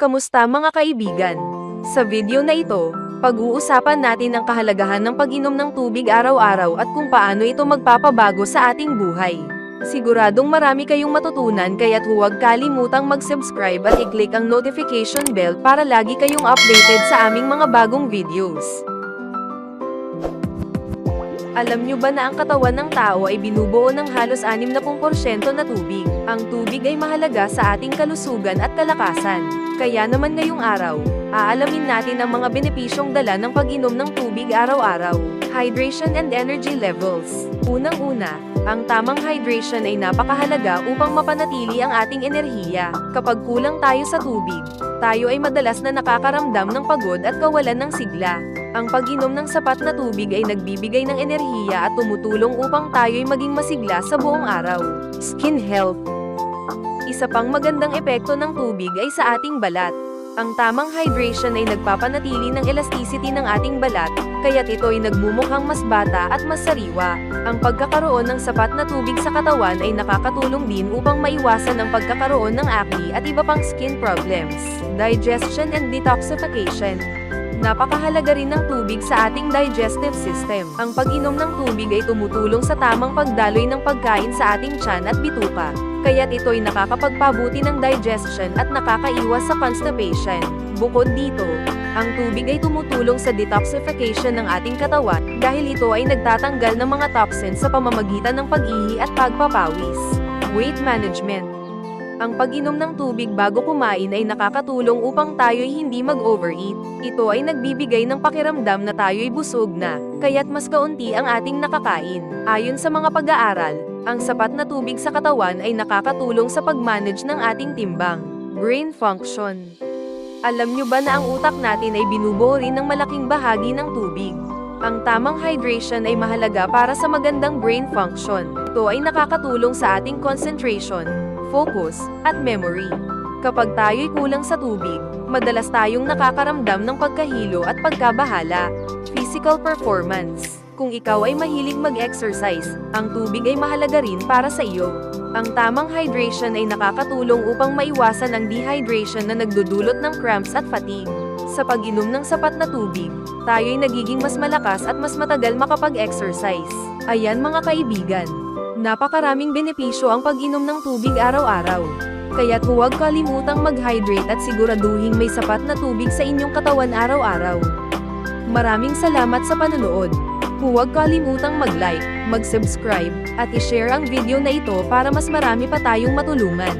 Kamusta mga kaibigan? Sa video na ito, pag-uusapan natin ang kahalagahan ng pag-inom ng tubig araw-araw at kung paano ito magpapabago sa ating buhay. Siguradong marami kayong matutunan kaya't huwag kalimutang mag-subscribe at i-click ang notification bell para lagi kayong updated sa aming mga bagong videos. Alam nyo ba na ang katawan ng tao ay binubuo ng halos 60% na tubig? Ang tubig ay mahalaga sa ating kalusugan at kalakasan. Kaya naman ngayong araw, aalamin natin ang mga benepisyong dala ng pag-inom ng tubig araw-araw. Hydration and energy levels. Unang-una, ang tamang hydration ay napakahalaga upang mapanatili ang ating enerhiya. Kapag kulang tayo sa tubig, tayo ay madalas na nakakaramdam ng pagod at kawalan ng sigla. Ang pag-inom ng sapat na tubig ay nagbibigay ng enerhiya at tumutulong upang tayo'y maging masigla sa buong araw. Skin health Isa pang magandang epekto ng tubig ay sa ating balat. Ang tamang hydration ay nagpapanatili ng elasticity ng ating balat, kaya't ito ay nagmumukhang mas bata at mas sariwa. Ang pagkakaroon ng sapat na tubig sa katawan ay nakakatulong din upang maiwasan ang pagkakaroon ng acne at iba pang skin problems. Digestion and detoxification Napakahalaga rin ng tubig sa ating digestive system. Ang pag-inom ng tubig ay tumutulong sa tamang pagdaloy ng pagkain sa ating tiyan at bituka, kaya't ito'y nakakapagpabuti ng digestion at nakakaiwas sa constipation. Bukod dito, ang tubig ay tumutulong sa detoxification ng ating katawan dahil ito ay nagtatanggal ng mga toxins sa pamamagitan ng pag-ihi at pagpapawis. Weight management ang pag-inom ng tubig bago kumain ay nakakatulong upang tayo'y hindi mag-overeat. Ito ay nagbibigay ng pakiramdam na tayo'y busog na, kaya't mas kaunti ang ating nakakain. Ayon sa mga pag-aaral, ang sapat na tubig sa katawan ay nakakatulong sa pag-manage ng ating timbang. Brain function. Alam nyo ba na ang utak natin ay binubuo rin ng malaking bahagi ng tubig? Ang tamang hydration ay mahalaga para sa magandang brain function. Ito ay nakakatulong sa ating concentration, focus, at memory. Kapag tayo'y kulang sa tubig, madalas tayong nakakaramdam ng pagkahilo at pagkabahala. Physical performance. Kung ikaw ay mahilig mag-exercise, ang tubig ay mahalaga rin para sa iyo. Ang tamang hydration ay nakakatulong upang maiwasan ang dehydration na nagdudulot ng cramps at fatigue. Sa pag-inom ng sapat na tubig, tayo'y nagiging mas malakas at mas matagal makapag-exercise. Ayan mga kaibigan, Napakaraming benepisyo ang pag-inom ng tubig araw-araw. Kaya't huwag kalimutang mag-hydrate at siguraduhing may sapat na tubig sa inyong katawan araw-araw. Maraming salamat sa panonood. Huwag kalimutang mag-like, mag-subscribe, at i-share ang video na ito para mas marami pa tayong matulungan.